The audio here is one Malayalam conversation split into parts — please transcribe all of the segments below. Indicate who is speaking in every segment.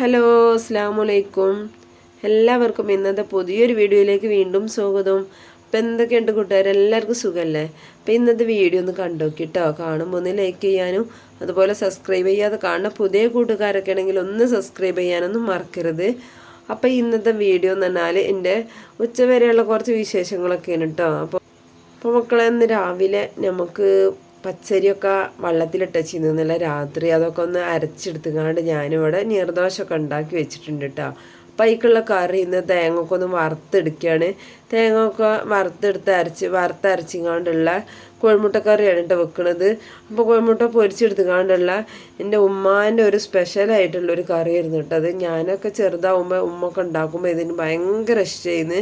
Speaker 1: ഹലോ അസ്സാമലൈക്കും എല്ലാവർക്കും ഇന്നത്തെ പുതിയൊരു വീഡിയോയിലേക്ക് വീണ്ടും സ്വാഗതം. അപ്പം എന്തൊക്കെയുണ്ട് കൂട്ടുകാർ എല്ലാവർക്കും സുഖമല്ലേ അപ്പം ഇന്നത്തെ വീഡിയോ ഒന്ന് കണ്ടു കേട്ടോ കാണുമ്പോൾ ഒന്ന് ലൈക്ക് ചെയ്യാനും അതുപോലെ സബ്സ്ക്രൈബ് ചെയ്യാതെ കാണുന്ന പുതിയ കൂട്ടുകാരൊക്കെ ആണെങ്കിൽ ഒന്ന് സബ്സ്ക്രൈബ് ചെയ്യാനൊന്നും മറക്കരുത്. അപ്പം ഇന്നത്തെ വീഡിയോ എന്ന് പറഞ്ഞാൽ എന്റെ ഉച്ചവരെയുള്ള കുറച്ച് വിശേഷങ്ങളൊക്കെയാണ് കേട്ടോ. അപ്പോൾ അപ്പോൾ മക്കളെ ഇന്ന് രാവിലെ നമുക്ക് പച്ചരിയൊക്കെ വെള്ളത്തിലിട്ടച്ച് ഇന്നലെ രാത്രി അതൊക്കെ ഒന്ന് അരച്ചെടുത്തുകൊണ്ട് ഞാനിവിടെ നീർദോശമൊക്കെ ഉണ്ടാക്കി വെച്ചിട്ടുണ്ട് കേട്ടോ. അപ്പം അതിക്കുള്ള കറി ഇന്ന് തേങ്ങയൊക്കെ ഒന്ന് വറുത്തെടുക്കുകയാണ്. തേങ്ങ ഒക്കെ വറുത്തെടുത്ത് അരച്ച് വറുത്തരച്ചിങ്ങാണ്ടുള്ള കോഴിമുട്ടക്കറിയാണ് കേട്ടോ വെക്കുന്നത് അപ്പോൾ കോഴിമുട്ട പൊരിച്ചെടുത്തുകൊണ്ടുള്ള എന്റെ ഉമ്മാന്റെ ഒരു സ്പെഷ്യലായിട്ടുള്ള ഒരു കറിയായിരുന്നു കേട്ടോ അത്. ഞാനൊക്കെ ചെറുതാവുമ്പോൾ ഉമ്മൊക്കെ ഉണ്ടാക്കുമ്പോൾ ഇതിന് ഭയങ്കര ഇഷ്ടമായിരുന്നു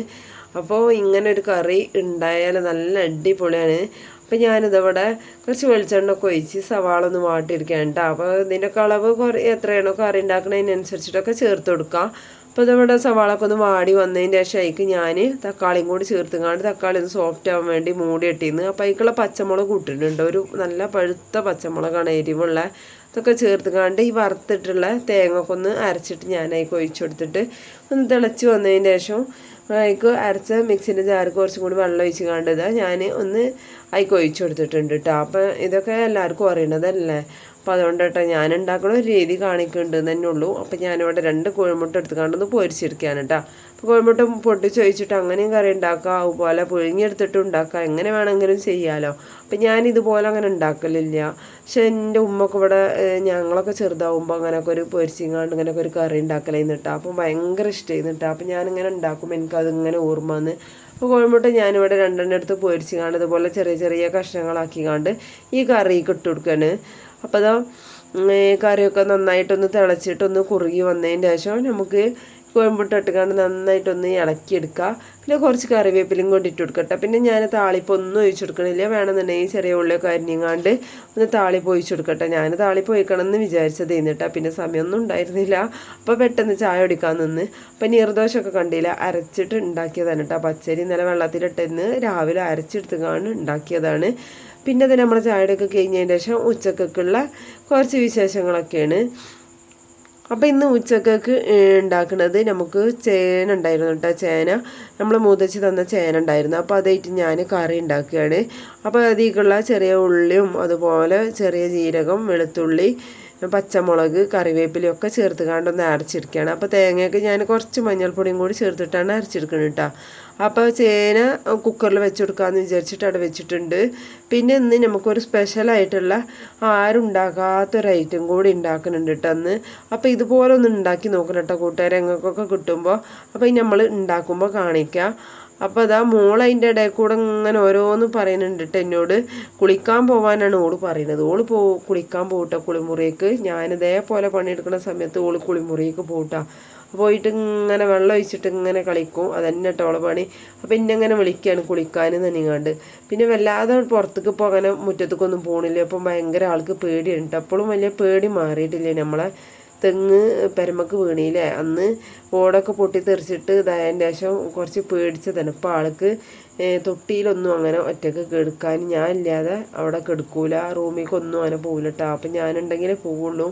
Speaker 1: അപ്പോൾ ഇങ്ങനെ ഒരു കറി ഉണ്ടായാൽ നല്ല അടിപൊളിയാണ്. അപ്പോൾ ഞാനിതവിടെ കുറച്ച് വെളിച്ചെണ്ണ ഒക്കെ ഒഴിച്ച് സവാള ഒന്ന് വാട്ടിയെടുക്കുകയാണ് കേട്ടോ. അപ്പോൾ ഇതിന്റെ അളവ് കുറേ എത്രയാണോ കറി ഉണ്ടാക്കുന്നതിനനുസരിച്ചിട്ടൊക്കെ ചേർത്ത് കൊടുക്കാം. അപ്പോൾ ഇതിവിടെ സവാളൊക്കെ ഒന്ന് വാടി വന്നതിന്റെ ശേഷം അതിക്ക് ഞാൻ തക്കാളിയും കൂടി ചേർത്തുങ്ങാണ്ട് തക്കാളി ഒന്ന് സോഫ്റ്റ് ആവാൻ വേണ്ടി മൂടി ഇട്ടിന്ന് അപ്പോൾ അതിക്കുള്ള പച്ചമുളക് കൂട്ടിയിട്ടുണ്ട്. ഒരു നല്ല പഴുത്ത പച്ചമുളകാണ് എരിവുള്ള ഇതൊക്കെ ചേർത്തുകാണ്ട് ഈ വറുത്തിട്ടുള്ള തേങ്ങ ഒക്കെ ഒന്ന് അരച്ചിട്ട് ഞാൻ അതിൽ ഒഴിച്ചു കൊടുത്തിട്ട് ഒന്ന് തിളച്ച് വന്നതിന് ശേഷം അതിക്ക് അരച്ച മിക്സിന്റെ ജാറ് കുറച്ചും കൂടി വെള്ളം ഒഴിച്ച് കണ്ടത് ഞാൻ ഒന്ന് അതിക്ക് ഒഴിച്ചു കൊടുത്തിട്ടുണ്ട് കേട്ടോ അപ്പം ഇതൊക്കെ എല്ലാവർക്കും അറിയണതല്ലേ? അപ്പം അതുകൊണ്ട് കേട്ടോ ഞാൻ ഉണ്ടാക്കണ ഒരു രീതി കാണിക്കുന്നുണ്ട് തന്നെ ഉള്ളൂ. അപ്പം ഞാനിവിടെ രണ്ട് കോഴിമുട്ട എടുത്ത് കണ്ടൊന്ന് പൊരിച്ചെടുക്കുകയാണ് കേട്ടോ കോഴിമുട്ട പൊട്ടിച്ച് വെച്ചിട്ട് അങ്ങനെയും കറി ഉണ്ടാക്കാം അതുപോലെ പുഴുങ്ങിയെടുത്തിട്ട് ഉണ്ടാക്കാം എങ്ങനെ വേണമെങ്കിലും ചെയ്യാമല്ലോ അപ്പം ഞാൻ ഇതുപോലെ അങ്ങനെ ഉണ്ടാക്കലില്ല. പക്ഷെ എന്റെ ഉമ്മക്ക് ഇവിടെ ഞങ്ങളൊക്കെ ചെറുതാവുമ്പോൾ അങ്ങനെയൊക്കെ ഒരു പൊരിച്ചിങ്ങാണ്ട് ഇങ്ങനെയൊക്കെ ഒരു കറി ഉണ്ടാക്കലായിരുന്നു കേട്ടോ അപ്പം ഭയങ്കര ഇഷ്ടമായിരുന്നു കേട്ടോ അപ്പം ഞാനിങ്ങനെ ഉണ്ടാക്കുമ്പോൾ എനിക്കതിങ്ങനെ ഓർമ്മ വന്ന് അപ്പോൾ കോഴിമുട്ട ഞാനിവിടെ രണ്ടെണ്ണം എടുത്ത് പൊരിച്ചിങ്ങാണ്ട് ഇതുപോലെ ചെറിയ ചെറിയ കഷ്ണങ്ങളാക്കിക്കാണ്ട് ഈ കറിക്ക് ഇട്ട് കൊടുക്കുകയാണ് അപ്പോൾ അതാ കറിയൊക്കെ നന്നായിട്ടൊന്ന് തിളച്ചിട്ടൊന്ന് കുറുകി വന്നതിന്റെ ശേഷം നമുക്ക് കോയമ്പുട്ട് ഇട്ടുകൊണ്ട് നന്നായിട്ടൊന്ന് ഇളക്കിയെടുക്കുക. പിന്നെ കുറച്ച് കറിവേപ്പിലും കൊണ്ട് ഇട്ട് കൊടുക്കട്ടെ പിന്നെ ഞാൻ താളിപ്പ് ഒന്നും ഒഴിച്ചു കൊടുക്കണില്ല. വേണമെന്നുണ്ടെങ്കിൽ ചെറിയ ഉള്ളിയൊക്കെ അരിഞ്ഞങ്ങാണ്ട് ഒന്ന് താളിപ്പ് ഒഴിച്ചു കൊടുക്കട്ടെ ഞാൻ താളിപ്പ് ഒഴിക്കണം എന്ന് വിചാരിച്ചത് എന്നിട്ടാ പിന്നെ സമയമൊന്നും ഉണ്ടായിരുന്നില്ല. അപ്പോൾ പെട്ടെന്ന് ചായ കുടിക്കാൻ നിന്ന്. അപ്പം നീർദോശമൊക്കെ കണ്ടില്ല? അരച്ചിട്ട് ഉണ്ടാക്കിയതാണ് കേട്ടോ. പച്ചരി ഇന്നലെ വെള്ളത്തിലിട്ടെന്ന് രാവിലെ അരച്ചെടുത്തുകാണ് ഉണ്ടാക്കിയതാണ്. പിന്നെ അത് നമ്മൾ ഒക്കെ കഴിഞ്ഞതിന് ശേഷം ഉച്ചക്കൊക്കെയുള്ള കുറച്ച് വിശേഷങ്ങളൊക്കെയാണ്. അപ്പോൾ ഇന്ന് ഉച്ചക്കേക്ക് ഉണ്ടാക്കുന്നത് നമുക്ക് ചേന ഉണ്ടായിരുന്നു കേട്ടോ ചേന. നമ്മൾ മൂതച്ച് തന്ന ചേന ഉണ്ടായിരുന്നു. അപ്പോൾ അതായിട്ട് ഞാൻ കറി ഉണ്ടാക്കുകയാണ്. അപ്പോൾ അതിലേക്കുള്ള ചെറിയ ഉള്ളിയും അതുപോലെ ചെറിയ ജീരകം വെളുത്തുള്ളി പച്ചമുളക് കറിവേപ്പിലയൊക്കെ ചേർത്ത് കാണ്ടൊന്ന് അരച്ചെടുക്കുകയാണ് അപ്പോൾ തേങ്ങയൊക്കെ ഞാൻ കുറച്ച് മഞ്ഞൾപ്പൊടിയും കൂടി ചേർത്തിട്ടാണ് അരച്ചെടുക്കുന്നത് കേട്ടോ അപ്പോൾ ചേന കുക്കറിൽ വെച്ചെടുക്കാമെന്ന് വിചാരിച്ചിട്ട് അവിടെ വെച്ചിട്ടുണ്ട്. പിന്നെ ഇന്ന് നമുക്കൊരു സ്പെഷ്യലായിട്ടുള്ള ആരും ഉണ്ടാക്കാത്തൊരു ഐറ്റം കൂടി ഉണ്ടാക്കുന്നുണ്ട് കേട്ടോ അന്ന് അപ്പോൾ ഇതുപോലെ ഒന്ന് ഉണ്ടാക്കി നോക്കണം കേട്ടോ കൂട്ടുകാരെ. ഞങ്ങൾക്കൊക്കെ കിട്ടുമ്പോൾ അപ്പോൾ നമ്മൾ ഉണ്ടാക്കുമ്പോൾ കാണിക്കാം. അപ്പോൾ അതാ മോൾ അതിന്റെ ഇടയിൽ കൂടെ ഇങ്ങനെ ഓരോന്ന് പറയുന്നുണ്ട് കേട്ടോ എന്നോട്. കുളിക്കാൻ പോകാനാണ് ഓൾ പറയുന്നത്. ഓൾ പോ കുളിക്കാൻ പോകട്ടെ കുളിമുറിയേക്ക് ഞാൻ ഇതേപോലെ പണിയെടുക്കുന്ന സമയത്ത് ഓൾ കുളിമുറിയേക്ക് പോകട്ടാ പോയിട്ട് ഇങ്ങനെ വെള്ളം ഒഴിച്ചിട്ട് ഇങ്ങനെ കളിക്കും. അതന്നെ കേട്ടോ പണി. അപ്പം ഇന്നെ ഇങ്ങനെ വിളിക്കുകയാണ് കുളിക്കാൻ തന്നെയാണ്ട് പിന്നെ വല്ലാതെ പുറത്തേക്ക് ഇപ്പോൾ അങ്ങനെ മുറ്റത്തേക്കൊന്നും പോകണില്ല അപ്പം ഭയങ്കര ആൾക്ക് പേടിയുണ്ട് അപ്പോഴും വലിയ പേടി മാറിയിട്ടില്ല നമ്മളെ തെങ്ങ് പെരമക്ക് വീണില്ലേ? അന്ന് ഓടൊക്കെ പൊട്ടി തെറിച്ചിട്ട് ഇതായതിന്റെ ശേഷം കുറച്ച് പേടിച്ചതാണ്. ഇപ്പോൾ ആൾക്ക് തൊട്ടിയിലൊന്നും അങ്ങനെ ഒറ്റയ്ക്ക് കെടുക്കാൻ ഞാൻ ഇല്ലാതെ അവിടെ കെടുക്കൂല. റൂമിലേക്കൊന്നും അങ്ങനെ പോകില്ല കേട്ടോ അപ്പം ഞാനുണ്ടെങ്കിലേ പോവുള്ളൂ.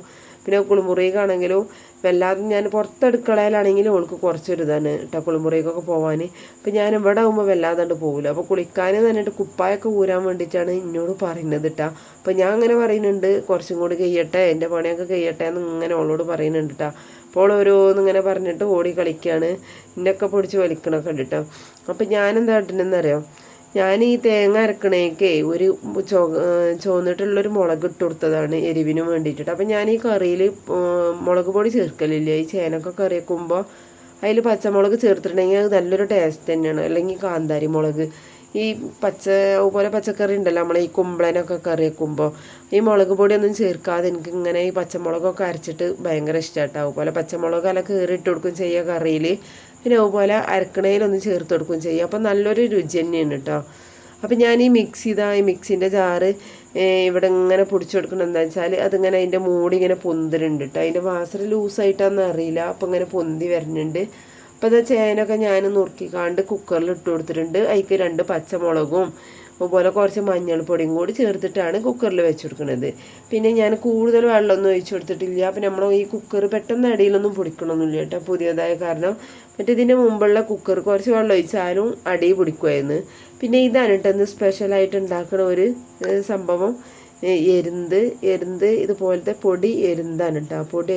Speaker 1: പിന്നെ കുളിമുറിക്കാണെങ്കിലും വല്ലാതെ ഞാൻ പുറത്തടുക്കളയിലാണെങ്കിലും ഓൾക്ക് കുറച്ചൊരു ഇതാണ് കേട്ടോ കുളിമുറിക്കൊക്കെ പോകാൻ അപ്പം ഞാൻ ഇവിടെ ആകുമ്പോൾ വല്ലാതെ കണ്ട് പോകില്ല അപ്പോൾ കുളിക്കാൻ തന്നിട്ട് കുപ്പായൊക്കെ ഊരാൻ വേണ്ടിയിട്ടാണ് എന്നോട് പറയുന്നത് കേട്ടോ അപ്പം ഞാൻ അങ്ങനെ പറയുന്നുണ്ട്. കുറച്ചും കൂടി കഴിയട്ടെ. എന്റെ പണിയൊക്കെ കഴിയട്ടെ എന്ന് ഇങ്ങനെ ഓളോട് പറയുന്നുണ്ട് കേട്ടോ അപ്പോൾ ഓരോന്ന് ഇങ്ങനെ പറഞ്ഞിട്ട് ഓടി കളിക്കുകയാണ് ഇന്നൊക്കെ പൊടിച്ച് വലിക്കണൊക്കെ ഉണ്ട് കേട്ടോ അപ്പം ഞാനെന്താ ഇട്ടിനെന്നറിയാം ഞാൻ ഈ തേങ്ങ അരക്കണേക്കേ ഒരു ചോ ചോന്നിട്ടുള്ളൊരു മുളക് ഇട്ട് കൊടുത്തതാണ് എരിവിന് വേണ്ടിയിട്ട്. അപ്പം ഞാൻ ഈ കറിയിൽ മുളക് പൊടി ചേർക്കലില്ല? ഈ ചേനക്ക കറി വെക്കുമ്പോൾ അതിൽ പച്ചമുളക് ചേർത്തിട്ടുണ്ടെങ്കിൽ അത് നല്ലൊരു ടേസ്റ്റ് തന്നെയാണ്. അല്ലെങ്കിൽ കാന്താരി മുളക്. ഈ പച്ച അതുപോലെ പച്ചക്കറി ഉണ്ടല്ലോ നമ്മൾ ഈ കുമ്പളനൊക്കെ കറി വെക്കുമ്പോൾ ഈ മുളക് പൊടിയൊന്നും ചേർക്കാതെ എനിക്ക് ഇങ്ങനെ ഈ പച്ചമുളകൊക്കെ അരച്ചിട്ട് ഭയങ്കര ഇഷ്ടമാട്ടോ അതുപോലെ പച്ചമുളക് അല്ല ഇട്ട് കൊടുക്കും ചെയ്യുക കറിയിൽ പിന്നെ അതുപോലെ അരക്കണയിലൊന്ന് ചേർത്ത് കൊടുക്കുകയും ചെയ്യും. അപ്പം നല്ലൊരു രുചി തന്നെയാണ് കേട്ടോ അപ്പം ഞാൻ ഈ മിക്സ് ചെയ്ത ഈ മിക്സിന്റെ ജാറ് ഇവിടെ ഇങ്ങനെ പൊടിച്ചു കൊടുക്കണം എന്താ വെച്ചാൽ അതിങ്ങനെ അതിന്റെ മൂടി ഇങ്ങനെ പൊന്തിരുണ്ട് കേട്ടോ അതിന്റെ വാസന ലൂസായിട്ടാണെന്ന് അറിയില്ല. അപ്പം ഇങ്ങനെ പൊന്തി വരുന്നുണ്ട്. അപ്പോൾ അത് ചേനൊക്കെ ഞാൻ നുറുക്കിക്കാണ്ട് കുക്കറിൽ ഇട്ട് കൊടുത്തിട്ടുണ്ട്. അതിക്ക് രണ്ട് പച്ചമുളകും അതുപോലെ കുറച്ച് മഞ്ഞൾപ്പൊടിയും കൂടി ചേർത്തിട്ടാണ് കുക്കറിൽ വെച്ച് കൊടുക്കുന്നത് പിന്നെ ഞാൻ കൂടുതൽ വെള്ളമൊന്നും ഒഴിച്ചു കൊടുത്തിട്ടില്ല. അപ്പം നമ്മൾ ഈ കുക്കർ പെട്ടെന്ന് അടിയിലൊന്നും പൊടിക്കണമെന്നില്ല കേട്ടോ. പുതിയതായ കാരണം. മറ്റേ ഇതിന്റെ മുമ്പുള്ള കുക്കർ കുറച്ച് വെള്ളം ഒഴിച്ചാലും അടി പിടിക്കുമായിരുന്നു പിന്നെ ഇതാണ് കേട്ടോ ഇന്ന് സ്പെഷ്യലായിട്ട് ഉണ്ടാക്കുന്ന ഒരു സംഭവം. എരുന്ത് എരുന്ത് ഇതുപോലത്തെ പൊടി എരുന്താണ് കേട്ടോ. പൊടി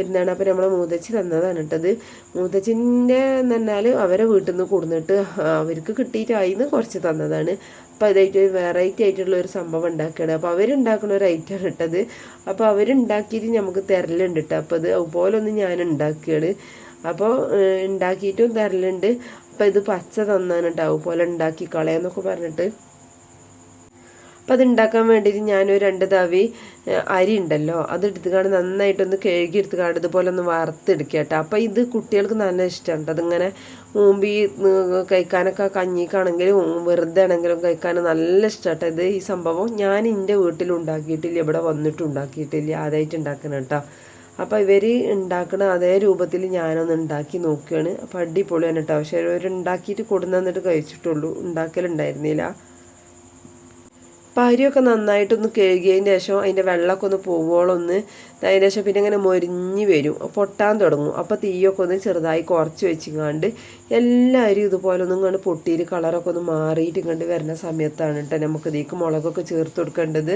Speaker 1: എരുന്താണ് അപ്പോൾ നമ്മളെ മൂതച്ചി തന്നതാണ് കേട്ടത് മൂതച്ചിന്റെ എന്ന് പറഞ്ഞാൽ അവരെ വീട്ടിൽ നിന്ന് കൊടുന്നിട്ട് അവർക്ക് കിട്ടിയിട്ടായി എന്ന് കുറച്ച് തന്നതാണ്. അപ്പോൾ അതായിട്ട് വെറൈറ്റി ആയിട്ടുള്ള ഒരു സംഭവം ഉണ്ടാക്കുകയാണ്. അപ്പോൾ അവരുണ്ടാക്കുന്ന ഒരു ഐറ്റം ഇട്ടത് അപ്പോൾ അവരുണ്ടാക്കിയിട്ട് നമുക്ക് തരലുണ്ട് കേട്ടോ. അപ്പോൾ അത് അതുപോലെ ഒന്ന് ഞാൻ ഉണ്ടാക്കുകയാണ്. അപ്പോൾ ഉണ്ടാക്കിയിട്ടും തരലുണ്ട്. അപ്പോൾ ഇത് പച്ച തന്നാണ് കേട്ടോ. അതുപോലെ ഉണ്ടാക്കി കളയാന്നൊക്കെ പറഞ്ഞിട്ട്. അപ്പം അത് ഉണ്ടാക്കാൻ വേണ്ടിയിട്ട് ഞാനൊരു രണ്ട് തവി അരി ഉണ്ടല്ലോ അത് എടുത്തുകാണ്ട് നന്നായിട്ടൊന്ന് കഴുകി കാണും ഇതുപോലെ ഒന്ന് വറുത്തെടുക്കുക കേട്ടോ. അപ്പം ഇത് കുട്ടികൾക്ക് നല്ല ഇഷ്ടമാണ് അതിങ്ങനെ മുമ്പി കഴിക്കാനൊക്കെ കഞ്ഞിക്കാണെങ്കിലും വെറുതെ ആണെങ്കിലും കഴിക്കാൻ നല്ല ഇഷ്ടമാട്ടോ ഇത് ഈ സംഭവം ഞാൻ എന്റെ വീട്ടിൽ ഉണ്ടാക്കിയിട്ടില്ല ഇവിടെ വന്നിട്ട് ഉണ്ടാക്കിയിട്ടില്ല ആദ്യമായിട്ട് ഉണ്ടാക്കണം കേട്ടോ. അപ്പോൾ ഇവർ ഉണ്ടാക്കണ അതേ രൂപത്തിൽ ഞാനൊന്ന് ഉണ്ടാക്കി നോക്കുകയാണ്. അപ്പോൾ അടിപൊളിയാണ് കേട്ടോ. പക്ഷേ ഇവർ ഉണ്ടാക്കിയിട്ട് കൊടുന്നു തന്നിട്ട് കഴിച്ചിട്ടുള്ളൂ ഉണ്ടാക്കലുണ്ടായിരുന്നില്ല. അപ്പോൾ അരിയൊക്കെ നന്നായിട്ടൊന്ന് കഴുകിയതിന് ശേഷം അതിന്റെ വെള്ളമൊക്കെ ഒന്ന് പോവോളം ഒന്ന് ശേഷം പിന്നെ ഇങ്ങനെ മൊരിഞ്ഞ് വരും. പൊട്ടാൻ തുടങ്ങും. അപ്പോൾ തീയൊക്കെ ഒന്ന് ചെറുതായി കുറച്ച് വെച്ചിങ്ങാണ്ട് എല്ലാവരും ഇതുപോലെ ഒന്നും ഇങ്ങോട്ട് പൊട്ടിയിട്ട് കളറൊക്കെ ഒന്ന് മാറിയിട്ട് ഇങ്ങോട്ട് വരുന്ന സമയത്താണ് കേട്ടോ നമുക്ക് ഇതിലേക്ക് മുളകൊക്കെ ചേർത്ത് കൊടുക്കേണ്ടത്.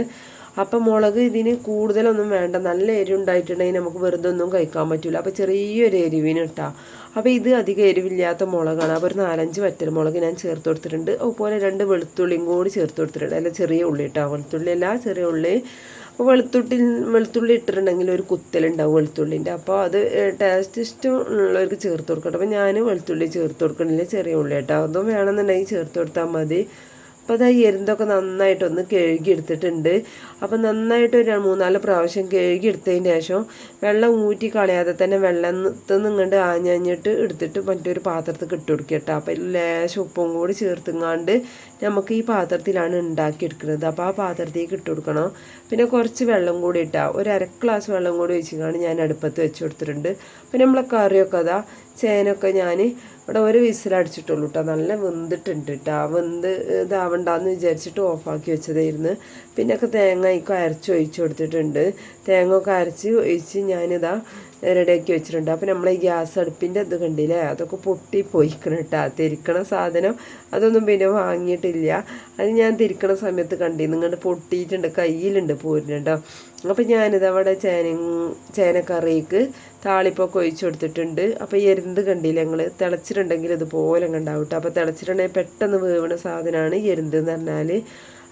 Speaker 1: അപ്പം മുളക് ഇതിന് കൂടുതലൊന്നും വേണ്ട. നല്ല എരിവ് ഉണ്ടായിട്ടുണ്ടെങ്കിൽ നമുക്ക് വെറുതെ ഒന്നും കഴിക്കാൻ പറ്റില്ല അപ്പോൾ ചെറിയൊരു എരിവിന് ഇട്ടാ അപ്പോൾ ഇത് അധികം എരിവില്ലാത്ത മുളകാണ്. അപ്പോൾ ഒരു നാലഞ്ച് വറ്റൽ മുളക് ഞാൻ ചേർത്ത് കൊടുത്തിട്ടുണ്ട്. അതുപോലെ രണ്ട് വെളുത്തുള്ളിയും കൂടി ചേർത്ത് കൊടുത്തിട്ടുണ്ട്. അല്ല ചെറിയ ഉള്ളി ഇട്ടാ വെളുത്തുള്ളി അല്ല ചെറിയ ഉള്ളി. അപ്പോൾ വെളുത്തുള്ളി വെളുത്തുള്ളി ഇട്ടിട്ടുണ്ടെങ്കിൽ ഒരു കുത്തലുണ്ടാവും വെളുത്തുള്ളിന്റെ. അപ്പോൾ അത് ടേസ്റ്റ് ഇഷ്ടം ഉള്ളവർക്ക് ചേർത്ത് കൊടുക്കട്ടെ. അപ്പോൾ ഞാൻ വെളുത്തുള്ളി ചേർത്ത് കൊടുക്കണില്ല ചെറിയ ഉള്ളി കേട്ടോ. അതും വേണമെന്നുണ്ടെങ്കിൽ ചേർത്ത് കൊടുത്താൽ മതി. അപ്പോൾ ആ എരുന്തൊക്കെ നന്നായിട്ടൊന്ന് കഴുകി എടുത്തിട്ടുണ്ട് അപ്പോൾ നന്നായിട്ട് ഒരു മൂന്നാൽ പ്രാവശ്യം കഴുകി എടുത്തതിന് ശേഷം വെള്ളം ഊറ്റി കളയാതെ തന്നെ വെള്ളത്തിൽ നിന്ന് ആഞ്ഞഞ്ഞിട്ട് എടുത്തിട്ട് മറ്റൊരു പാത്രത്തിൽ ഇട്ട് കൊടുക്കുക കേട്ടോ. അപ്പോൾ ലേശം ഉപ്പും കൂടി ചേർത്തുങ്ങാണ്ട് നമുക്ക് ഈ പാത്രത്തിലാണ് ഉണ്ടാക്കിയെടുക്കുന്നത്. അപ്പോൾ ആ പാത്രത്തേക്ക് ഇട്ട് കൊടുക്കണം. പിന്നെ കുറച്ച് വെള്ളം കൂടി ഇട്ടാൽ ഒരു അര ഗ്ലാസ് വെള്ളം കൂടി ഒഴിച്ചിങ്ങാണ്ട് ഞാൻ അടുപ്പത്ത് വെച്ച് കൊടുത്തിട്ടുണ്ട്. പിന്നെ നമ്മളെ കറിയൊക്കെ അതാ ചേനൊക്കെ ഞാൻ ഇവിടെ ഒരു വിസിലടിച്ചിട്ടുള്ളൂ കേട്ടോ നല്ല വെന്തിട്ടുണ്ട് കേട്ടോ വെന്ത് ഇതാവണ്ടെന്ന് വിചാരിച്ചിട്ട് ഓഫാക്കി വെച്ചതായിരുന്നു. പിന്നെ ഒക്കെ തേങ്ങ ഒക്കെ അരച്ച് ഒഴിച്ച് കൊടുത്തിട്ടുണ്ട്. തേങ്ങ ഒക്കെ അരച്ച് ഒഴിച്ച് ഞാനിതാ റെഡിയാക്കി വെച്ചിട്ടുണ്ട്. അപ്പോൾ നമ്മൾ ഈ ഗ്യാസ് അടുപ്പിന്റെ ഇത് കണ്ടില്ലേ? അതൊക്കെ പൊട്ടി പോയിക്കണം കേട്ടോ. തിരിക്കണ സാധനം അതൊന്നും പിന്നെ വാങ്ങിയിട്ടില്ല. അത് ഞാൻ തിരിക്കണ സമയത്ത് കണ്ടി. നിങ്ങളുടെ പൊട്ടിയിട്ടുണ്ട്. കയ്യിലുണ്ട് പോരുന്നുണ്ടോ അപ്പോൾ ഞാനിത് അവിടെ ചേന ചേനക്കറിക്ക് താളിപ്പൊക്കെ ഒഴിച്ചു കൊടുത്തിട്ടുണ്ട്. അപ്പോൾ എരുന്ത് കണ്ടില്ലേ ഞങ്ങൾ തിളച്ചിട്ടുണ്ടെങ്കിൽ ഇതുപോലെ കണ്ടാവും കേട്ടോ. അപ്പോൾ തിളച്ചിട്ടുണ്ടെങ്കിൽ പെട്ടെന്ന് വീവണ സാധനമാണ് എരുന്ത് എന്ന് പറഞ്ഞാൽ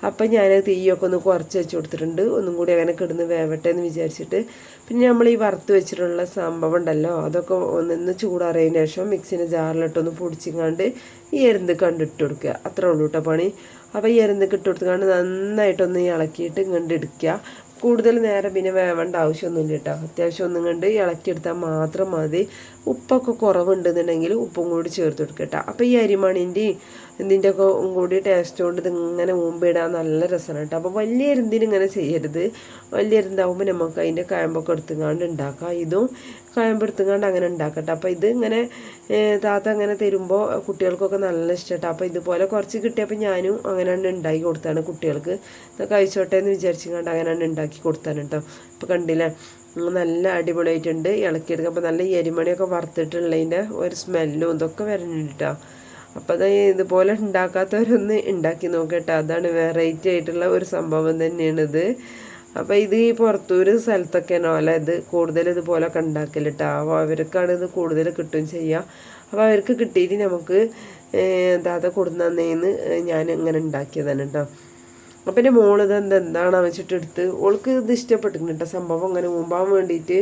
Speaker 1: അപ്പം ഞാൻ തീയൊക്കെ ഒന്ന് കുറച്ച് വെച്ച് കൊടുത്തിട്ടുണ്ട്. ഒന്നും കൂടി അങ്ങനെ കിടന്ന് വേവട്ടെ എന്ന് വിചാരിച്ചിട്ട്. പിന്നെ നമ്മൾ ഈ വറുത്ത് വെച്ചിട്ടുള്ള സംഭവം ഉണ്ടല്ലോ അതൊക്കെ ഒന്ന് ചൂടാറിയതിന് ശേഷം മിക്സിന്റെ ജാറിലിട്ടൊന്ന് പൊടിച്ചിങ്ങാണ്ട് ഈ എരുന്ത് കണ്ടിട്ട് കൊടുക്കുക. അത്രേ ഉള്ളൂ കേട്ടോ പണി. അപ്പോൾ ഈ എരുന്ത് ഇട്ട് കൊടുത്തുകൊണ്ട് നന്നായിട്ടൊന്ന് ഇളക്കിയിട്ട് ഇങ്ങോട്ട് എടുക്കുക. കൂടുതൽ നേരം പിന്നെ വേവേണ്ട ആവശ്യമൊന്നുമില്ല കേട്ടോ. അത്യാവശ്യം ഒന്നും കണ്ട് ഇളക്കിയെടുത്താൽ മാത്രം മതി. ഉപ്പൊക്കെ കുറവുണ്ടെന്നുണ്ടെങ്കിൽ ഉപ്പും കൂടി ചേർത്ത് കൊടുക്കുക കേട്ടോ. അപ്പോൾ ഈ അരിമണിന്റെയും ഇതിന്റെ ഒക്കെ കൂടി ടേസ്റ്റ് കൊണ്ട് ഇതിങ്ങനെ മുമ്പിടാൻ നല്ല രസമാണ് കേട്ടോ. അപ്പോൾ വലിയ എരുന്തിന് ഇങ്ങനെ ചെയ്യരുത്. വലിയ എരുന്താവുമ്പോൾ നമുക്ക് അതിന്റെ കായമ്പൊക്കെ എടുത്തുങ്ങാണ്ട് ഉണ്ടാക്കാം. ഇതും കായമ്പ് എടുത്തുങ്ങാണ്ട് അങ്ങനെ ഉണ്ടാക്കട്ടെ. അപ്പോൾ ഇത് ഇങ്ങനെ താത്ത അങ്ങനെ തരുമ്പോൾ കുട്ടികൾക്കൊക്കെ നല്ല ഇഷ്ടമാട്ടോ അപ്പോൾ ഇതുപോലെ കുറച്ച് കിട്ടിയപ്പോൾ ഞാനും അങ്ങനെ ഉണ്ടാക്കി കൊടുത്താണ് കുട്ടികൾക്ക്. കഴിച്ചോട്ടെ എന്ന് വിചാരിച്ചുകൊണ്ട് അങ്ങനെ ഉണ്ടാക്കി കൊടുത്താണ് കേട്ടോ ഇപ്പോൾ കണ്ടില്ലേ? നല്ല അടിപൊളിയായിട്ടുണ്ട്. ഇളക്കിയെടുക്കുക അപ്പോൾ നല്ല എരിമണിയൊക്കെ വറുത്തിട്ടുള്ളതിന്റെ ഒരു സ്മെല്ലും ഇതൊക്കെ വരുന്നുണ്ട് കേട്ടോ അപ്പോൾ അത് ഇതുപോലെ ഉണ്ടാക്കാത്തവരൊന്ന് ഉണ്ടാക്കി നോക്കട്ടെ. അതാണ് വെറൈറ്റി ആയിട്ടുള്ള ഒരു സംഭവം തന്നെയാണിത്. അപ്പോൾ ഇത് ഈ പുറത്തൂര് സ്ഥലത്തൊക്കെയാണോ അല്ല ഇത് കൂടുതൽ ഇതുപോലൊക്കെ ഉണ്ടാക്കലിട്ടോ. അപ്പോൾ അവർക്കാണ് ഇത് കൂടുതൽ കിട്ടുകയും ചെയ്യുക അപ്പോൾ അവർക്ക് കിട്ടിയിട്ട് നമുക്ക് ദാത കൊടുന്നേന്ന് ഞാൻ ഇങ്ങനെ ഉണ്ടാക്കിയതാണ് കേട്ടോ അപ്പം എന്റെ മോൾ ഇത് എന്താ എന്താണ് വെച്ചിട്ട് എടുത്ത് ഓൾക്ക് ഇത് ഇഷ്ടപ്പെട്ടിട്ടുണ്ട് കേട്ടോ സംഭവം അങ്ങനെ മുമ്പാൻ വേണ്ടിയിട്ട്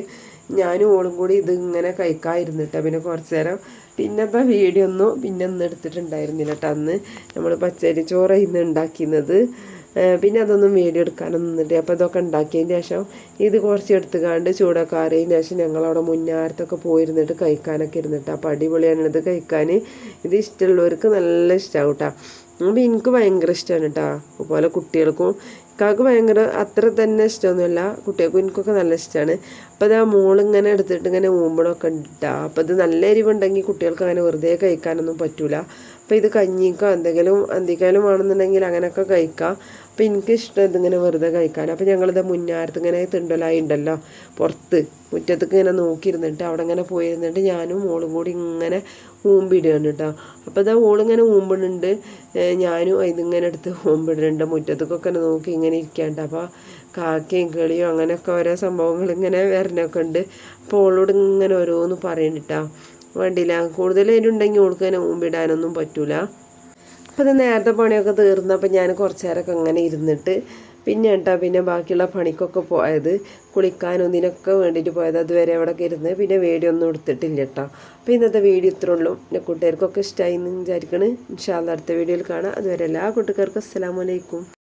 Speaker 1: ഞാനും ഓളും കൂടി ഇത് ഇങ്ങനെ കഴിക്കാതിരുന്നു കേട്ടോ പിന്നെ കുറച്ച് നേരം പിന്നത്തെ വീഡിയോ ഒന്നും പിന്നെ ഒന്നും എടുത്തിട്ടുണ്ടായിരുന്നില്ല കേട്ടോ അന്ന് നമ്മൾ പച്ചരി ചോറ് ഇന്ന് ഉണ്ടാക്കിയത് ഏഹ് പിന്നെ അതൊന്നും വീഡിയോ എടുക്കാനൊന്നും നിന്നിട്ട് അപ്പോൾ ഇതൊക്കെ ഉണ്ടാക്കിയതിന് ശേഷം ഇത് കുറച്ച് എടുത്തുകാണ്ട് ചൂടൊക്കെ അറിയതിന് ശേഷം ഞങ്ങളവിടെ മുന്നാരത്തൊക്കെ പോയിരുന്നിട്ട് കഴിക്കാനൊക്കെ ഇരുന്നിട്ട്. അപ്പോൾ അടിപൊളിയാണ് ഇത് കഴിക്കാൻ ഇത് ഇഷ്ടമുള്ളവർക്ക് നല്ല ഇഷ്ടമാവും കേട്ടോ അപ്പോൾ എനിക്ക് ഭയങ്കര ഇഷ്ടമാണ് കേട്ടോ അതുപോലെ കുട്ടികൾക്കും ഇക്കാക്ക് ഭയങ്കര അത്ര തന്നെ ഇഷ്ടമൊന്നുമില്ല. കുട്ടികൾക്കും എനിക്കൊക്കെ നല്ല ഇഷ്ടമാണ് അപ്പോൾ ആ മോളിങ്ങനെ എടുത്തിട്ട് ഇങ്ങനെ ഊമ്പണമൊക്കെ ഇട്ടാ അപ്പോൾ ഇത് നല്ല എരിവുണ്ടെങ്കിൽ കുട്ടികൾക്ക് അങ്ങനെ വെറുതെ കഴിക്കാനൊന്നും പറ്റൂല. അപ്പോൾ ഇത് കഞ്ഞിക്കോ എന്തെങ്കിലും അന്തിക്കാലും ആണെന്നുണ്ടെങ്കിൽ അങ്ങനെയൊക്കെ കഴിക്കാം. അപ്പോൾ എനിക്ക് ഇഷ്ടം ഇതിങ്ങനെ വെറുതെ കഴിക്കാൻ. അപ്പോൾ ഞങ്ങളിത് മുന്നാരത്ത് ഇങ്ങനെ തിണ്ടലായി ഉണ്ടല്ലോ. പുറത്ത് മുറ്റത്തേക്ക് ഇങ്ങനെ നോക്കിയിരുന്നിട്ട് അവിടെ ഇങ്ങനെ പോയിരുന്നിട്ട് ഞാനും മോളും കൂടി ഇങ്ങനെ ഊമ്പിടുകയാണ് കേട്ടോ. അപ്പോൾ ഇതാ ഓളിങ്ങനെ ഊമ്പിടുന്നുണ്ട്. ഞാനും ഇതിങ്ങനെ എടുത്ത് ഊമ്പിടുന്നുണ്ട്. മുറ്റത്തേക്കൊക്കെ നോക്കി ഇങ്ങനെ ഇരിക്കാണ്ട്. അപ്പോൾ കാക്കയും കിളിയും അങ്ങനെയൊക്കെ ഓരോ സംഭവങ്ങൾ ഇങ്ങനെ വരണൊക്കെ ഉണ്ട്. അപ്പോൾ ഓളോട് ഇങ്ങനെ ഓരോന്ന് പറയണിട്ടാ വേണ്ടില്ല കൂടുതൽ അതിലുണ്ടെങ്കിൽ ഓൾക്ക് തന്നെ ഇടാനൊന്നും പറ്റൂല. അപ്പോൾ ഇത് നേരത്തെ പണിയൊക്കെ തീർന്നപ്പോൾ ഞാൻ കുറച്ച് നേരമൊക്കെ അങ്ങനെ ഇരുന്നിട്ട് പിന്നെ കേട്ടോ പിന്നെ ബാക്കിയുള്ള പണിക്കൊക്കെ പോയത്. കുളിക്കാനും ഇതിനൊക്കെ വേണ്ടിയിട്ട് പോയത്. അതുവരെ അവിടെ ഇരുന്ന് പിന്നെ വീഡിയോ ഒന്നും എടുത്തിട്ടില്ല കേട്ടോ. അപ്പോൾ ഇന്നത്തെ വീഡിയോ ഇത്രേ ഉള്ളൂ. എന്റെ കൂട്ടുകാർക്കൊക്കെ ഇഷ്ടമായി എന്ന് വിചാരിക്കണ്. ഇൻഷാല്ല അടുത്ത വീഡിയോയിൽ കാണാം. അതുവരെ എല്ലാ കൂട്ടുകാർക്കും അസ്സലാമലൈക്കും